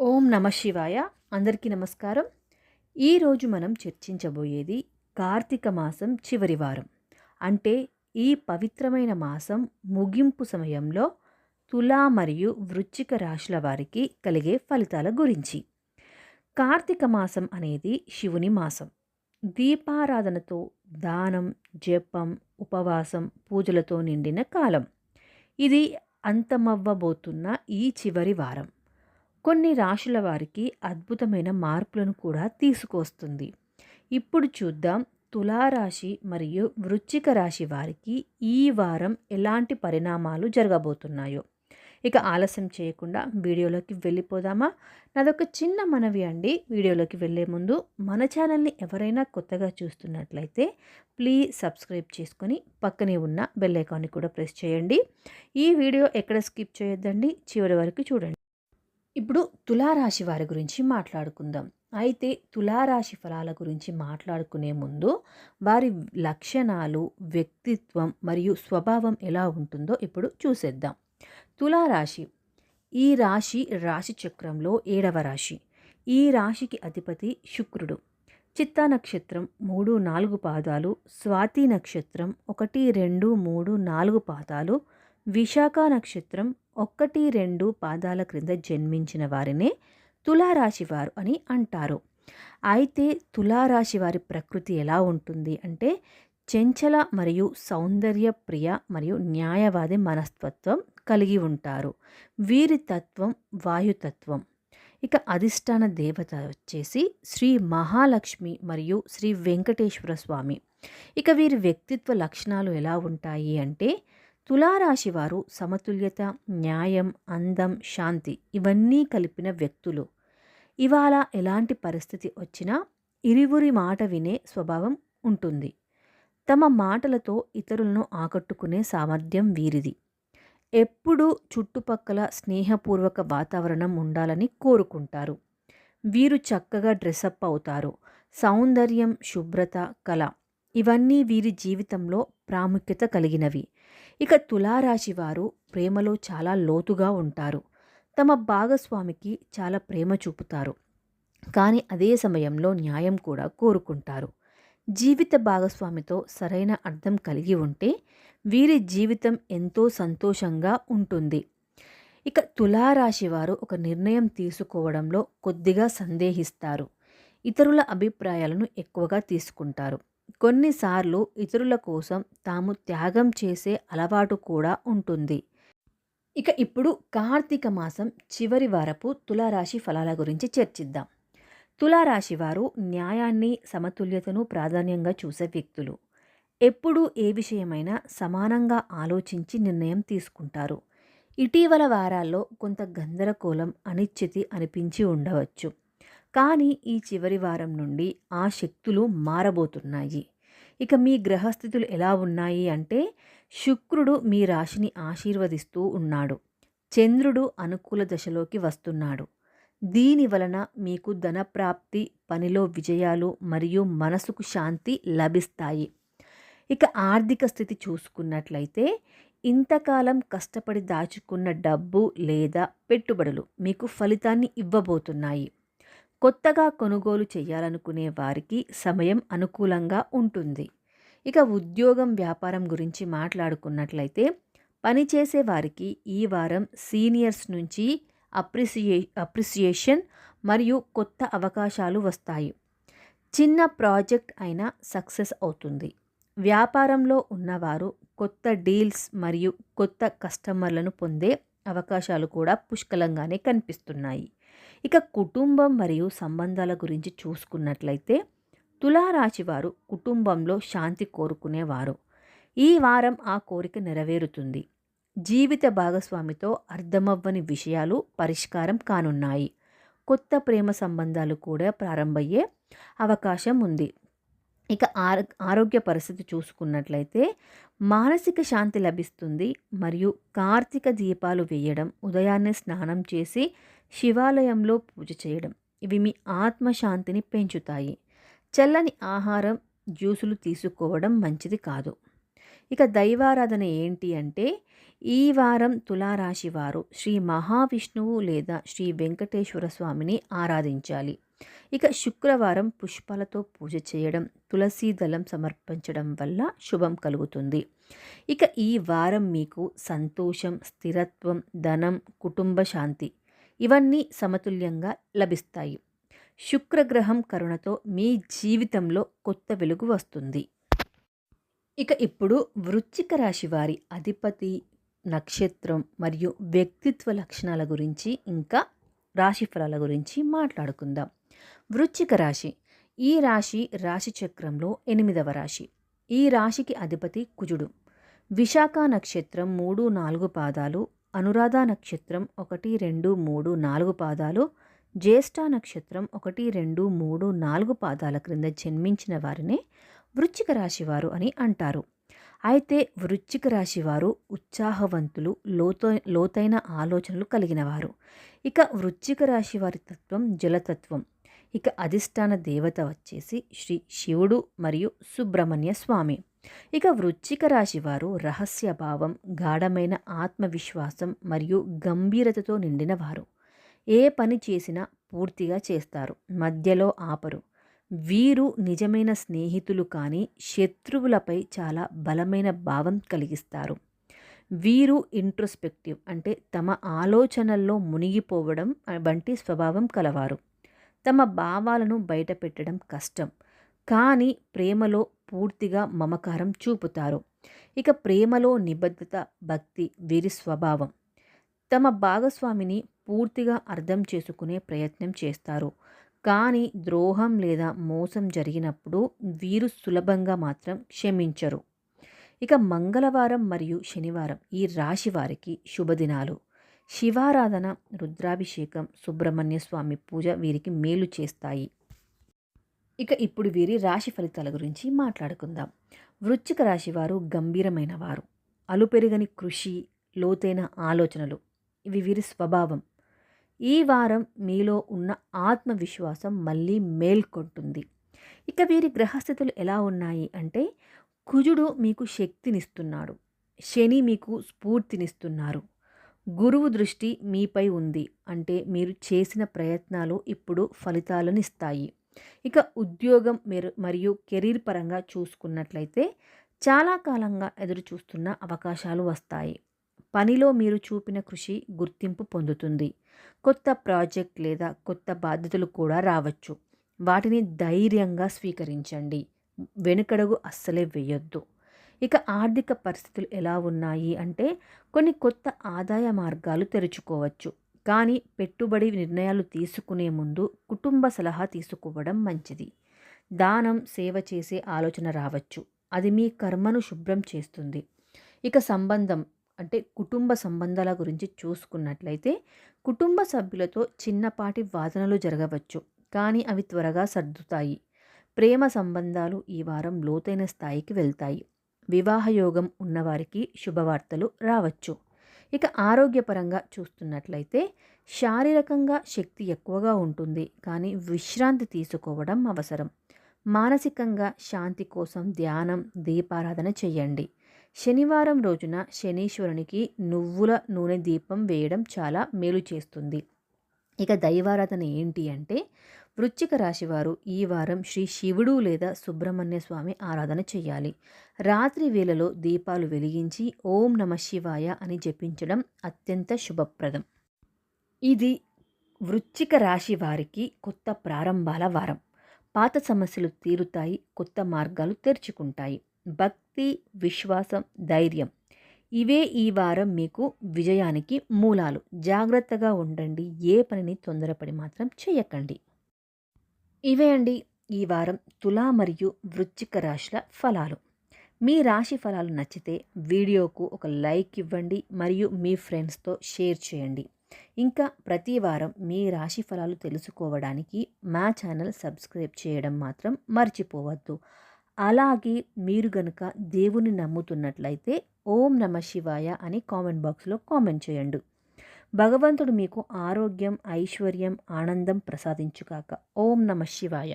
ఓం నమ శివాయ. అందరికీ నమస్కారం. ఈరోజు మనం చర్చించబోయేది కార్తీక మాసం చివరి వారం. అంటే ఈ పవిత్రమైన మాసం ముగింపు సమయంలో తులా మరియు వృచ్చిక రాశుల వారికి కలిగే ఫలితాల గురించి. కార్తీక మాసం అనేది శివుని మాసం. దీపారాధనతో దానం జపం ఉపవాసం పూజలతో నిండిన కాలం. ఇది అంతమవ్వబోతున్న ఈ చివరి వారం. కొన్ని రాశుల వారికి అద్భుతమైన మార్పులను కూడా తీసుకొస్తుంది. ఇప్పుడు చూద్దాం తులారాశి మరియు వృశ్చిక రాశి వారికి ఈ వారం ఎలాంటి పరిణామాలు జరగబోతున్నాయో. ఇక ఆలస్యం చేయకుండా వీడియోలోకి వెళ్ళిపోదామా? నాదొక చిన్న మనవి అండి. వీడియోలోకి వెళ్ళే ముందు మన ఛానల్ని ఎవరైనా కొత్తగా చూస్తున్నట్లయితే ప్లీజ్ సబ్స్క్రైబ్ చేసుకొని పక్కనే ఉన్న బెల్ ఐకాన్ని కూడా ప్రెస్ చేయండి. ఈ వీడియో ఎక్కడ స్కిప్ చేయొద్దండి చివరి వరకు చూడండి. ఇప్పుడు తులారాశి వారి గురించి మాట్లాడుకుందాం. అయితే తులారాశి ఫలాల గురించి మాట్లాడుకునే ముందు వారి లక్షణాలు వ్యక్తిత్వం మరియు స్వభావం ఎలా ఉంటుందో ఇప్పుడు చూసేద్దాం. తులారాశి ఈ రాశి రాశి చక్రంలో ఏడవ రాశి. ఈ రాశికి అధిపతి శుక్రుడు. చిత్తా నక్షత్రం మూడు నాలుగు పాదాలు స్వాతి నక్షత్రం ఒకటి రెండు మూడు నాలుగు పాదాలు విశాఖ నక్షత్రం ఒకటి రెండు పాదాల క్రింద జన్మించిన వారినే తులారాశివారు అని అంటారు. అయితే తులారాశి వారి ప్రకృతి ఎలా ఉంటుంది అంటే చెంచల మరియు సౌందర్య ప్రియ మరియు న్యాయవాది మనస్తత్వం కలిగి ఉంటారు. వీరి తత్వం వాయుతత్వం. ఇక అధిష్టాన దేవత వచ్చేసి శ్రీ మహాలక్ష్మి మరియు శ్రీ వెంకటేశ్వర స్వామి. ఇక వీరి వ్యక్తిత్వ లక్షణాలు ఎలా ఉంటాయి అంటే తులారాశి వారు సమతుల్యత న్యాయం అందం శాంతి ఇవన్నీ కలిపిన వ్యక్తులు. ఇవాళ ఎలాంటి పరిస్థితి వచ్చినా ఇరువురి మాట వినే స్వభావం ఉంటుంది. తమ మాటలతో ఇతరులను ఆకట్టుకునే సామర్థ్యం వీరిది. ఎప్పుడూ చుట్టుపక్కల స్నేహపూర్వక వాతావరణం ఉండాలని కోరుకుంటారు. వీరు చక్కగా డ్రెస్అప్ అవుతారు. సౌందర్యం శుభ్రత కళ ఇవన్నీ వీరి జీవితంలో ప్రాముఖ్యత కలిగినవి. ఇక తులారాశి వారు ప్రేమలో చాలా లోతుగా ఉంటారు. తమ భాగస్వామికి చాలా ప్రేమ చూపుతారు. కానీ అదే సమయంలో న్యాయం కూడా కోరుకుంటారు. జీవిత భాగస్వామితో సరైన అర్థం కలిగి ఉంటే వీరి జీవితం ఎంతో సంతోషంగా ఉంటుంది. ఇక తులారాశి వారు ఒక నిర్ణయం తీసుకోవడంలో కొద్దిగా సందేహిస్తారు. ఇతరుల అభిప్రాయాలను ఎక్కువగా తీసుకుంటారు. కొన్నిసార్లు ఇతరుల కోసం తాము త్యాగం చేసే అలవాటు కూడా ఉంటుంది. ఇక ఇప్పుడు కార్తీక మాసం చివరి వారపు తులారాశి ఫలాల గురించి చర్చిద్దాం. తులారాశి వారు న్యాయాన్ని సమతుల్యతను ప్రాధాన్యంగా చూసే వ్యక్తులు. ఎప్పుడూ ఏ విషయమైనా సమానంగా ఆలోచించి నిర్ణయం తీసుకుంటారు. ఇటీవల వారాల్లో కొంత గందరగోళం అనిశ్చితి అనిపించి ఉండవచ్చు. కానీ ఈ చివరి వారం నుండి ఆ శక్తులు మారబోతున్నాయి. ఇక మీ గ్రహస్థితులు ఎలా ఉన్నాయి అంటే శుక్రుడు మీ రాశిని ఆశీర్వదిస్తూ ఉన్నాడు. చంద్రుడు అనుకూల దశలోకి వస్తున్నాడు. దీని వలన మీకు ధనప్రాప్తి పనిలో విజయాలు మరియు మనసుకు శాంతి లభిస్తాయి. ఇక ఆర్థిక స్థితి చూసుకున్నట్లయితే ఇంతకాలం కష్టపడి దాచుకున్న డబ్బు లేదా పెట్టుబడులు మీకు ఫలితాన్ని ఇవ్వబోతున్నాయి. కొత్తగా కొనుగోలు చేయాలనుకునే వారికి సమయం అనుకూలంగా ఉంటుంది. ఇక ఉద్యోగం వ్యాపారం గురించి మాట్లాడుకున్నట్లయితే పనిచేసే వారికి ఈ వారం సీనియర్స్ నుంచి అప్రిసియే అప్రిసియేషన్ మరియు కొత్త అవకాశాలు వస్తాయి. చిన్న ప్రాజెక్ట్ అయినా సక్సెస్ అవుతుంది. వ్యాపారంలో ఉన్నవారు కొత్త డీల్స్ మరియు కొత్త కస్టమర్లను పొందే అవకాశాలు కూడా పుష్కలంగానే కనిపిస్తున్నాయి. ఇక కుటుంబం మరియు సంబంధాల గురించి చూసుకున్నట్లయితే తులారాశి వారు కుటుంబంలో శాంతి కోరుకునేవారు. ఈ వారం ఆ కోరిక నెరవేరుతుంది. జీవిత భాగస్వామితో అర్థమవ్వని విషయాలు పరిష్కారం కానున్నాయి. కొత్త ప్రేమ సంబంధాలు కూడా ప్రారంభమయ్యే అవకాశం ఉంది. ఇక ఆర ఆరోగ్య పరిస్థితి చూసుకున్నట్లయితే మానసిక శాంతి లభిస్తుంది మరియు కార్తీక దీపాలు వేయడం ఉదయాన్నే స్నానం చేసి శివాలయంలో పూజ చేయడం. ఇవి మీ ఆత్మశాంతిని పెంచుతాయి. చల్లని ఆహారం జ్యూసులు తీసుకోవడం మంచిది కాదు. ఇక దైవారాధన ఏంటి అంటే ఈ వారం తులారాశి వారు శ్రీ మహావిష్ణువు లేదా శ్రీ వెంకటేశ్వర స్వామిని ఆరాధించాలి. ఇక శుక్రవారం పుష్పాలతో పూజ చేయడం తులసీ దళం సమర్పించడం వల్ల శుభం కలుగుతుంది. ఇక ఈ వారం మీకు సంతోషం స్థిరత్వం ధనం కుటుంబ శాంతి ఇవన్నీ సమతుల్యంగా లభిస్తాయి. శుక్రగ్రహం కరుణతో మీ జీవితంలో కొత్త వెలుగు వస్తుంది. ఇక ఇప్పుడు వృచ్చిక రాశి వారి అధిపతి నక్షత్రం మరియు వ్యక్తిత్వ లక్షణాల గురించి ఇంకా రాశి ఫలాల గురించి మాట్లాడుకుందాం. వృచ్చిక రాశి. ఈ రాశి రాశి చక్రంలో ఎనిమిదవ రాశి. ఈ రాశికి అధిపతి కుజుడు. విశాఖ నక్షత్రం మూడు నాలుగు పాదాలు అనురాధ నక్షత్రం ఒకటి రెండు మూడు నాలుగు పాదాలు జ్యేష్ఠ నక్షత్రం ఒకటి రెండు మూడు నాలుగు పాదాల క్రింద జన్మించిన వారినే వృశ్చిక రాశివారు అని అంటారు. అయితే వృశ్చిక రాశివారు ఉత్సాహవంతులు లోతో లోతైన ఆలోచనలు కలిగినవారు. ఇక వృశ్చిక రాశి వారి తత్వం జలతత్వం. ఇక అధిష్టాన దేవత వచ్చేసి శ్రీ శివుడు మరియు సుబ్రహ్మణ్య స్వామి. ఇక వృశ్చిక రాశి వారు రహస్య భావం గాఢమైన ఆత్మవిశ్వాసం మరియు గంభీరతతో నిండినవారు ఏ పని చేసినా పూర్తిగా చేస్తారు మధ్యలో ఆపరు. వీరు నిజమైన స్నేహితులు కానీ శత్రువులపై చాలా బలమైన భావం కలిగిస్తారు. వీరు ఇంట్రోస్పెక్టివ్ అంటే తమ ఆలోచనల్లో మునిగిపోవడం వంటి స్వభావం కలవారు. తమ భావాలను బయటపెట్టడం కష్టం. కానీ ప్రేమలో పూర్తిగా మమకారం చూపుతారు. ఇక ప్రేమలో నిబద్ధత భక్తి వీరి స్వభావం. తమ భాగస్వామిని పూర్తిగా అర్థం చేసుకునే ప్రయత్నం చేస్తారు. కానీ ద్రోహం లేదా మోసం జరిగినప్పుడు వీరు సులభంగా మాత్రం క్షమించరు. ఇక మంగళవారం మరియు శనివారం ఈ రాశి వారికి శుభదినాలు. శివారాధన రుద్రాభిషేకం సుబ్రహ్మణ్య స్వామి పూజ వీరికి మేలు చేస్తాయి. ఇక ఇప్పుడు వీరి రాశి ఫలితాల గురించి మాట్లాడుకుందాం. వృశ్చిక రాశి వారు గంభీరమైన వారు అలుపెరుగని కృషి లోతైన ఆలోచనలు ఇవి వీరి స్వభావం. ఈ వారం మీలో ఉన్న ఆత్మవిశ్వాసం మళ్ళీ మేల్కొంటుంది. ఇక వీరి గ్రహస్థితులు ఎలా ఉన్నాయి అంటే కుజుడు మీకు శక్తినిస్తున్నాడు. శని మీకు స్ఫూర్తినిస్తున్నారు. గురువు దృష్టి మీపై ఉంది. అంటే మీరు చేసిన ప్రయత్నాలు ఇప్పుడు ఫలితాలను ఇస్తాయి. ఇక ఉద్యోగం మెరు మరియు కెరీర్ పరంగా చూసుకున్నట్లయితే చాలా కాలంగా ఎదురు చూస్తున్న అవకాశాలు వస్తాయి. పనిలో మీరు చూపిన కృషి గుర్తింపు పొందుతుంది. కొత్త ప్రాజెక్ట్ లేదా కొత్త బాధ్యతలు కూడా రావచ్చు. వాటిని ధైర్యంగా స్వీకరించండి. వెనుకడుగు అస్సలే వేయొద్దు. ఇక ఆర్థిక పరిస్థితులు ఎలా ఉన్నాయి అంటే కొన్ని కొత్త ఆదాయ మార్గాలు తెరుచుకోవచ్చు. కానీ పెట్టుబడి నిర్ణయాలు తీసుకునే ముందు కుటుంబ సలహా తీసుకోవడం మంచిది. దానం సేవ చేసే ఆలోచన రావచ్చు. అది మీ కర్మను శుభ్రం చేస్తుంది. ఇక సంబంధం అంటే కుటుంబ సంబంధాల గురించి చూసుకున్నట్లయితే కుటుంబ సభ్యులతో చిన్నపాటి వాదనలు జరగవచ్చు. కానీ అవి త్వరగా సర్దుతాయి. ప్రేమ సంబంధాలు ఈ వారం లోతైన స్థాయికి వెళ్తాయి. వివాహయోగం ఉన్నవారికి శుభవార్తలు రావచ్చు. ఇక ఆరోగ్యపరంగా చూస్తున్నట్లయితే శారీరకంగా శక్తి ఎక్కువగా ఉంటుంది. కానీ విశ్రాంతి తీసుకోవడం అవసరం. మానసికంగా శాంతి కోసం ధ్యానం దీపారాధన చేయండి. శనివారం రోజున శనీశ్వరునికి నువ్వుల నూనె దీపం వేయడం చాలా మేలు చేస్తుంది. ఇక దైవారాధన ఏంటి అంటే వృశ్చిక రాశివారు ఈ వారం శ్రీ శివుడు లేదా సుబ్రహ్మణ్య స్వామి ఆరాధన చేయాలి. రాత్రి వేళలో దీపాలు వెలిగించి ఓం నమ శివాయ అని జపించడం అత్యంత శుభప్రదం. ఇది వృశ్చిక రాశి వారికి కొత్త ప్రారంభాల వారం. పాత సమస్యలు తీరుతాయి కొత్త మార్గాలు తెరుచుకుంటాయి. భక్తి విశ్వాసం ధైర్యం ఇవే ఈ వారం మీకు విజయానికి మూలాలు. జాగ్రత్తగా ఉండండి ఏ పనిని తొందరపడి మాత్రం చేయకండి. ఇవే అండి ఈ వారం తులా మరియు వృచ్చిక రాశుల ఫలాలు. మీ రాశి ఫలాలు నచ్చితే వీడియోకు ఒక లైక్ ఇవ్వండి మరియు మీ ఫ్రెండ్స్తో షేర్ చేయండి. ఇంకా ప్రతి వారం మీ రాశి ఫలాలు తెలుసుకోవడానికి మా ఛానల్ సబ్స్క్రైబ్ చేయడం మాత్రం మర్చిపోవద్దు. అలాగే మీరు గనుక దేవుని నమ్ముతున్నట్లయితే ఓం నమ శివాయ అని కామెంట్ బాక్స్లో కామెంట్ చేయండి. భగవంతుడు మీకు ఆరోగ్యం ఐశ్వర్యం ఆనందం ప్రసాదించుగాక. ఓం నమ శివాయ.